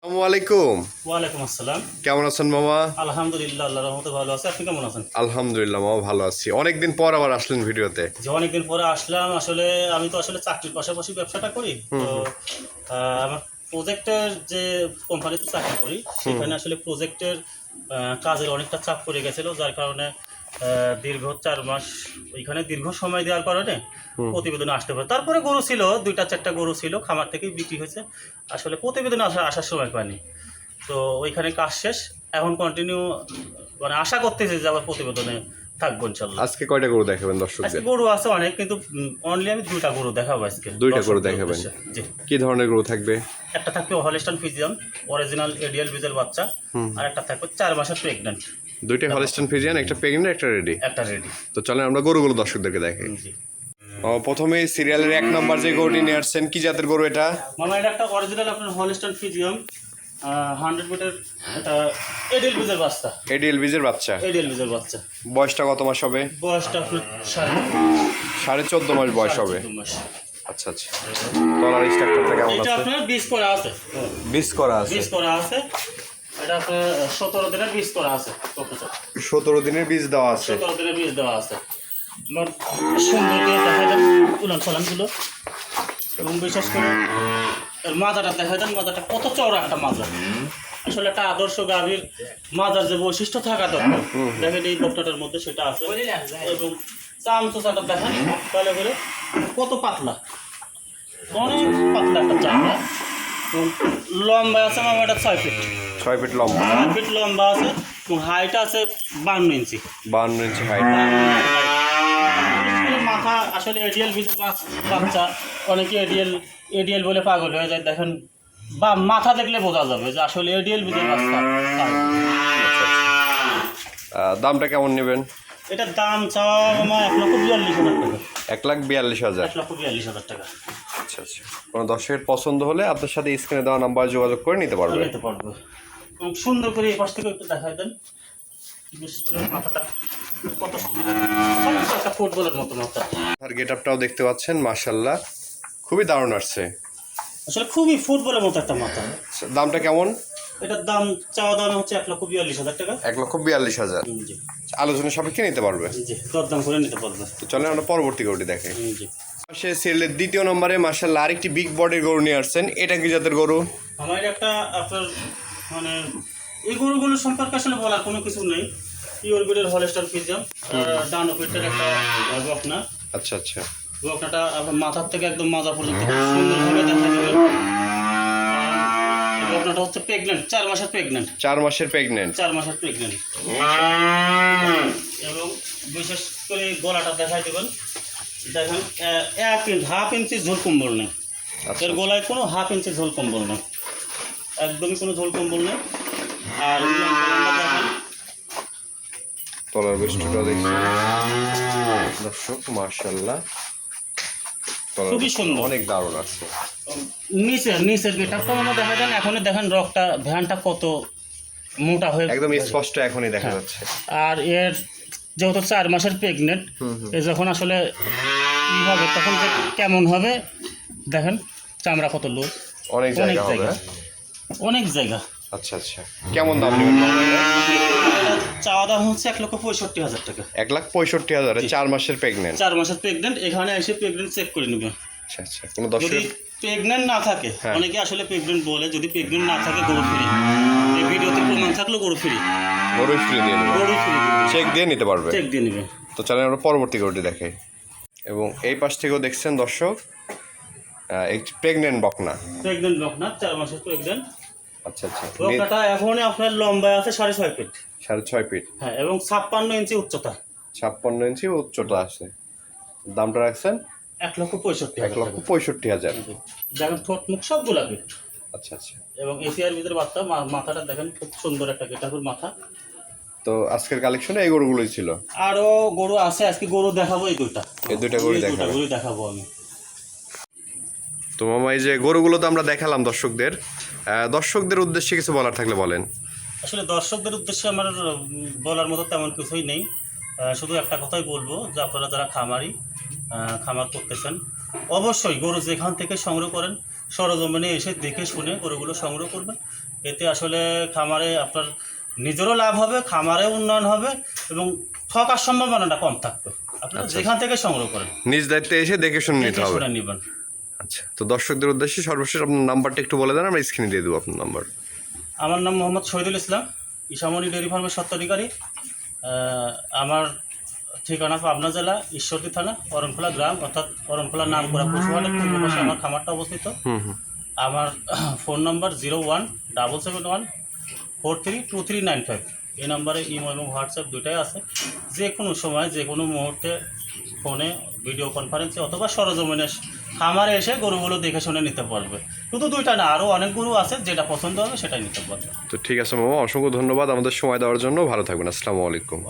আসসালামু ওয়ালাইকুম আসসালাম। কেমন আছেন মামা? আলহামদুলিল্লাহ আল্লাহ রহমতে ভালো আছে। আপনি কেমন আছেন? আলহামদুলিল্লাহ মামা ভালো আছি। অনেকদিন পর আবার আসলেন ভিডিওতে। যে অনেকদিন পরে আসলাম আসলে আমি তো আসলে চাকরির পাশাপাশি ব্যবসাটা করি। তো আমার প্রজেক্টের যে কোম্পানিতে চাকরি করি সেখানে আসলে প্রজেক্টের কাজের অনেকটা চাপ পড়ে গেছিল যার কারণে দীর্ঘ চার মাস ওইখানে দীর্ঘ সময় দেওয়ার কারণে প্রতিবেদন আসতে পারে। তারপরে গরু ছিল দুইটা চারটা গরু ছিল খামার থেকেই বিক্রি হয়েছে। আসলে প্রতিবেদনে আসা আসার সময় পাইনি তো ওইখানে কাজ শেষ। এখন কন্টিনিউ মানে আশা করতেছি যে আবার প্রতিবেদনে থাকব ইনশাল্লাহ। আজকে কয়টা গরু দেখাবেন আজকে দর্শকদের গরু আছে অনেক কিন্তু অনলি আমি দুইটা গরু দেখাবো আজকে। দুইটা গরু দেখাবেন। কি ধরনের গরু থাকবে? একটা থাকবে হলিস্টান ফিজিয়াম অরিজিনাল এডিয়াল বীজের বাচ্চা। আর একটা থাকবে চার মাসের প্রেগনেন্ট দুইটা হলিস্টান ফিজিয়ান একটা প্রেগনেন্ট একটা রেডি একটা রেডি তো চলেন আমরা গরুগুলো দর্শকদেরকে দেখাই। ও, প্রথমে সিরিয়ালের এক নম্বর যে গরুটি নিয়ে আসছেন কি জাতের গরু এটা? মামা এটা একটা অরিজিনাল আপনার হলিস্টান ফিজিয়াম হান্ড্রেড মিটার এটা এডিয়াল বীজের বাচ্চা। এডিএল বীজের বাচ্চা। এডিয়াল বীজের বাচ্চা। বয়সটা কত মাস হবে? বয়সটা আপনার সাড়ে সাড়ে চোদ্দ মাস বয়স হবে। আচ্ছা আচ্ছা। তলার স্ট্রাকচারটা কেমন এটা আছে? আপনার বীজ করা আছে। বীজ করা আছে। বীজ করা আছে। এটা আপনার সতেরো দিনের বীজ করা আছে সতেরো দিনের বীজ দেওয়া আছে। সতেরো দিনের বীজ দেওয়া আছে। আমার সুন্দর করে দেখা দেন উলান ফলানগুলো। এবং বিশেষ করে মাজাটা দেখা মাজাটা কত চওড়া একটা মাজা। আসলে একটা আদর্শ গাভীর মাজার যে বৈশিষ্ট্য থাকা দরকার। দেখেন এই বক্তাটার মধ্যে সেটা আছে। এবং চাম চোচাটা দেখেন তাহলে করে কত পাতলা। অনেক পাতলা একটা চামড়া। লম্বা আছে আমার এটা ছয় ফিট। ছয় ফিট লম্বা। ছয় ফিট লম্বা আছে হাইট আছে বান্ন ইঞ্চি। বান্ন ইঞ্চি হাইট মাথা আসলে এডিএল ভিতরে বাচ্চা অনেকে এডিএল এডিএল বলে পাগল হয়ে যায় দেখেন। বা মাথা দেখলে বোঝা যাবে যে আসলে এডিএল ভিতরে বাচ্চা। দামটা কেমন নেবেন? এটার দাম চাওয়া আমার এক লক্ষ বিয়াল্লিশ হাজার টাকা। এক লাখ বিয়াল্লিশ হাজার। এক লক্ষ বিয়াল্লিশ হাজার টাকা। আচ্ছা আচ্ছা। কোনো দর্শকের পছন্দ হলে আপনার সাথে স্ক্রিনে দেওয়া নাম্বার যোগাযোগ করে নিতে পারবে। নিতে পারব। সুন্দর করে এই পাশ থেকে একটু দেখাই দেন। গেট আপটাও দেখতে পাচ্ছেন মার্শাল্লাহ খুবই দারুণ আসছে। আসলে খুবই ফুটবলের মতো একটা মাথা। আচ্ছা, দামটা কেমন? এটার দাম চাওয়া দাম হচ্ছে এক লক্ষ বিয়াল্লিশ হাজার টাকা। এক লক্ষ বিয়াল্লিশ হাজার। আলোচনা সাপেক্ষে নিতে পারবে। জি দরদাম করে নিতে পারবে। তো চলেন আমরা পরবর্তী গরুটি দেখে জি। সে সিরিয়ালের দ্বিতীয় নম্বরে মার্শাল্লাহ আরেকটি বিগ বডির গরু নিয়ে আসছেন। এটা কি জাতের গরু? আমার একটা আপনার মানে এই গরুগুলো সম্পর্কে আসলে বলার কোনো কিছু নেই। পিওর হলেস্টার ডান পিটের একটা বকনা আচ্ছা আচ্ছা। বকনাটা আপনার মাথার থেকে একদম মাজা পর্যন্ত সুন্দরভাবে দেখা যাবে। বকনাটা হচ্ছে প্রেগনেন্ট চার মাসের প্রেগনেন্ট চার মাসের প্রেগনেন্ট চার মাসের প্রেগনেন্ট এবং বিশেষ করে গলাটা দেখাই দেবেন। দেখেন এক ইঞ্চ হাফ ইঞ্চি ঝোল কম্বল নেই। আচ্ছা। এর গলায় কোনো হাফ ইঞ্চি ঝোল কম্বল নেই। একদমই কোনো ঝোল কম্বল নেই। আর তলার দেখছি। দর্শক মার্শাল্লাহ খুবই সুন্দর। অনেক দারুণ আসছে নিচের নিচের গেটআপটা আমরা দেখা যান এখনই দেখেন রকটা ভ্যানটা কত মোটা হয়ে একদম স্পষ্ট এখনই দেখা যাচ্ছে। আর এর যেহেতু চার মাসের প্রেগনেন্ট যখন আসলে ই হবে তখন কেমন হবে দেখেন চামড়া কত লোক। অনেক অনেক জায়গা। অনেক জায়গা। আচ্ছা আচ্ছা। কেমন দাম নেবেন? চাওয়া দাম হচ্ছে এক লক্ষ পঁয়ষট্টি হাজার টাকা। এক লাখ পঁয়ষট্টি হাজারে চার মাসের প্রেগনেন্ট চার মাসের প্রেগনেন্ট এখানে এসে প্রেগনেন্ট চেক করে নেবে। আচ্ছা আচ্ছা। কোনো দর্শক প্রেগনেন্ট না থাকে হ্যাঁ। অনেকে আসলে প্রেগনেন্ট বলে যদি প্রেগনেন্ট না থাকে গরু ফ্রি। এই ভিডিওতে প্রমাণ থাকল গরু ফ্রি। গরু ফ্রি দিয়ে গরু ফ্রি চেক দিয়ে নিতে পারবে। চেক দিয়ে নেবে। তো চলেন আমরা পরবর্তী গরুটি দেখাই। এবং এই পাশ থেকেও দেখছেন দর্শক একটি প্রেগনেন্ট বকনা। প্রেগনেন্ট বকনা চার মাসের প্রেগনেন্ট আচ্ছা আচ্ছা। বকনাটা এখনই আপনার লম্বায় আছে সাড়ে ছয় ফিট সাড়ে ছয় ফিট হ্যাঁ এবং ছাপ্পান্ন ইঞ্চি উচ্চতা। ছাপ্পান্ন ইঞ্চি উচ্চতা আছে। দামটা রাখছেন? এক লক্ষ পঁয়ষট্টি এক লক্ষ। পঁয়ষট্টি হাজার। দেখেন ঠোঁট মুখ সব গোলাপি আচ্ছা আচ্ছা। এবং এশিয়ার ভিতরে বাচ্চা মাথাটা দেখেন খুব সুন্দর একটা গেটাকুর মাথা। তো আজকের কালেকশনে এই গরুগুলোই ছিল। আরও গরু আছে আজকে গরু দেখাবো এই দুইটা। এই দুইটা গরু দেখাবেন। গরু দেখাবো। আমি। তো মামা এই যে গরুগুলো তো আমরা দেখালাম দর্শকদের। দর্শকদের উদ্দেশ্যে কিছু বলার থাকলে বলেন। আসলে দর্শকদের উদ্দেশ্যে আমার বলার মতো তেমন কিছুই নেই। শুধু একটা কথাই বলব যে আপনারা যারা খামারি খামার করতেছেন অবশ্যই গরু যেখান থেকে সংগ্রহ করেন সরজমিনে এসে দেখে শুনে গরুগুলো সংগ্রহ করবেন। এতে আসলে খামারে আপনার নিজেরও লাভ হবে খামারে উন্নয়ন হবে এবং ঠকার সম্ভাবনাটা কম থাকবে। আপনারা যেখান থেকে সংগ্রহ করেন। নিজ দায়িত্বে এসে দেখে শুনে নিতে হবে। নেবেন। আচ্ছা তো দর্শকদের উদ্দেশ্যে সর্বশেষ আপনার নাম্বারটা একটু বলে দেন আমরা স্ক্রিনে দিয়ে দেবো আপনার নাম্বার। আমার নাম মোহাম্মদ শহীদুল ইসলাম ইসামণি ডেয়ারি ফার্মের স্বত্বাধিকারী। আমার ঠিকানা পাবনা জেলা ঈশ্বরদী থানা অরণখোলা গ্রাম অর্থাৎ অরণখোলা নামকরা পশুহাটের পূর্ব পাশে আমার খামারটা অবস্থিত। আমার phone number zero one double seven one four three two three nine five এই নাম্বারে ইমো এবং হোয়াটসঅ্যাপ দুটাই আছে। যে কোনো সময় যে কোনো মুহূর্তে ফোনে ভিডিও কনফারেন্সে অথবা সরজমিনে খামারে এসে গরুগুলো দেখে শুনে নিতে পারবে। শুধু দুইটা না আরও অনেক গরু আছে যেটা পছন্দ হবে সেটাই নিতে পারবে। তো ঠিক আছে মামা অসংখ্য ধন্যবাদ আমাদের সময় দেওয়ার জন্য। ভালো থাকবেন আসসালামু আলাইকুম।